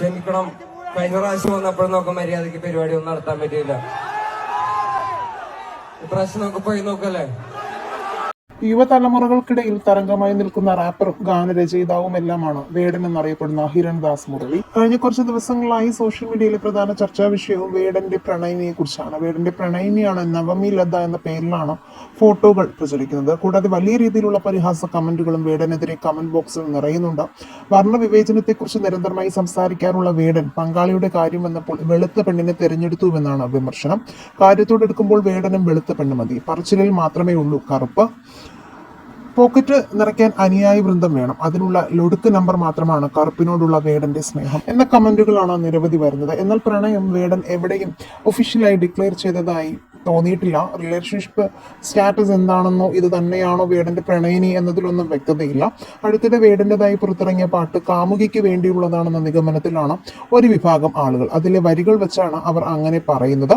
ക്ഷമിക്കണം. കഴിഞ്ഞ പ്രാവശ്യം വന്നപ്പോഴും നോക്കാൻ മര്യാദയ്ക്ക് പരിപാടി ഒന്നും നടത്താൻ പറ്റിയില്ല. ഇപ്രാവശ്യം നമുക്ക് പോയി നോക്കല്ലേ? യുവതലമുറകൾക്കിടയിൽ തരംഗമായി നിൽക്കുന്ന റാപ്പറും ഗാനരചയിതാവും എല്ലാമാണ് വേടൻ എന്നറിയപ്പെടുന്ന ഹിരൺദാസ് മുരളി. കഴിഞ്ഞ കുറച്ച് ദിവസങ്ങളായി സോഷ്യൽ മീഡിയയിലെ പ്രധാന ചർച്ചാ വിഷയവും വേടന്റെ പ്രണയിനിയെ കുറിച്ചാണ് വേടന്റെ പ്രണയിനിയാണ് നവമി ലത എന്ന പേരിലാണ് ഫോട്ടോകൾ പ്രചരിക്കുന്നത്. കൂടാതെ വലിയ രീതിയിലുള്ള പരിഹാസ കമന്റുകളും വേടനെതിരെ കമന്റ് ബോക്സിൽ നിറയുന്നുണ്ട്. വർണവിവേചനത്തെക്കുറിച്ച് നിരന്തരമായി സംസാരിക്കാറുള്ള വേടൻ പങ്കാളിയുടെ കാര്യം വന്നപ്പോൾ വെളുത്ത പെണ്ണിനെ തിരഞ്ഞെടുത്തുവെന്നാണ് വിമർശനം. കാര്യത്തോടെടുക്കുമ്പോൾ വേടനും വെളുത്ത പെണ്ണ് മതി പറച്ചിലിൽ മാത്രമേ ഉള്ളൂ. കറുപ്പ് പോക്കറ്റ് നിറയ്ക്കാൻ അനുയായി വൃന്ദം വേണം. അതിനുള്ള ലൊടുക്ക് നമ്പർ മാത്രമാണ് കറുപ്പിനോടുള്ള വേടന്റെ സ്നേഹം എന്ന കമന്റുകളാണ് നിരവധി വരുന്നത്. എന്നാൽ പ്രണയം വേടൻ എവിടെയും ഒഫീഷ്യലായി ഡിക്ലെയർ ചെയ്തതായി തോന്നിയിട്ടില്ല. റിലേഷൻഷിപ്പ് സ്റ്റാറ്റസ് എന്താണെന്നോ ഇത് തന്നെയാണോ വേടന്റെ പ്രണയിനി എന്നതിലൊന്നും വ്യക്തതയില്ല. അടുത്തിടെ വേടന്റേതായി പുറത്തിറങ്ങിയ പാട്ട് കാമുകിക്ക് വേണ്ടിയുള്ളതാണെന്ന നിഗമനത്തിലാണ് ഒരു വിഭാഗം ആളുകൾ. അതിലെ വരികൾ വെച്ചാണ് അവർ അങ്ങനെ പറയുന്നത്.